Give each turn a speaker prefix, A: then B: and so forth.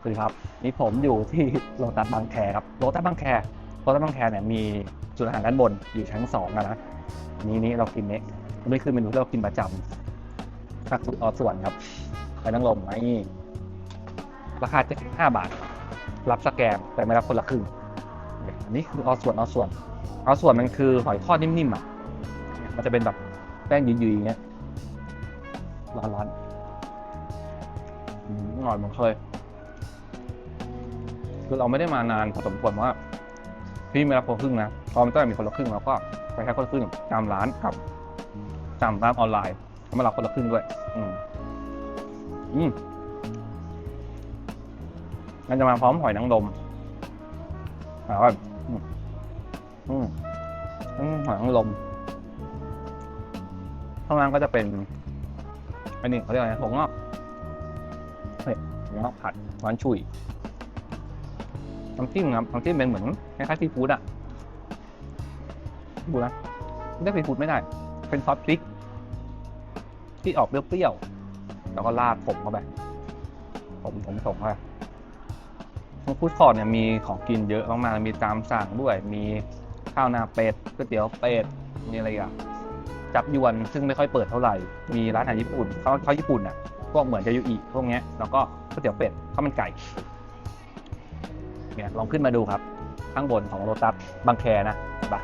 A: สวัสดีครับนี่ผมอยู่ที่โลตัสบางแคครับโลตัสบางแคโลตัสบางแคเนี่ยมีจุดอาหารด้านบนอยู่ชั้นสองนะนี่นี่เรากินเนี้นี่คือเมนูที่เรากินประจำผักสุดออส่วนครับไปนั่งลมนี่ราคา75บาท รับสแกนแต่ไม่รับคนละครึ่งอันนี้คือออส่วนออส่วนออส่วนมันคือหอยทอดนิ่มๆอะมันจะเป็นแบบแป้งยืดๆอย่างเงี้ยร้อนๆอร่อยเหมือนเคย คือเราไม่ได้มานานพอสมควรว่า พี่ไม่รับคนละครึ่งนะพอมันต้องมีคนละครึ่งเราก็ไปแค่คนละครึ่งตามร้านกับตามร้านออนไลน์มารับคนละครึ่งด้วย อืมอืมมันจะมาพร้อมหอยนางรมแล้วก็อืมอืมอืมหอยนางรมข้างล่างก็จะเป็นอันนี้เขาเรียกอะไรนะถั่วงอกเฮ้ยถั่วงอกผัดหวานฉุย น้ำจิ้มครับน้ำจิ้มเป็นเหมือนคล้ายๆซีฟู้ดอะดูนะเรียกซีฟู้ดไม่ได้ เป็นซอสพริก ที่ออกเปรี้ยวๆแล้วก็ราดผมเข้าไปผมผมส่งเข้าไปฟู้ดคอร์ทเนี่ยมีของกินเยอะมากๆมีตามสั่งด้วย มีข้าวหน้าเป็ดก๋วยเตี๋ยวเป็ดมีอะไรอีกอะจับยวนซึ่งไม่ค่อยเปิดเท่าไหร่ มีร้านอาหารญี่ปุ่นข้าวข้าวญี่ปุ่นอะพวกเหมือนจะยูอิพวกเนี้ยแล้วก็ก๋วยเตี๋ยวเป็ดข้าวมันไก่ เนี่ยลองขึ้นมาดูครับ ข้างบนของโลตัสบางแคนะไป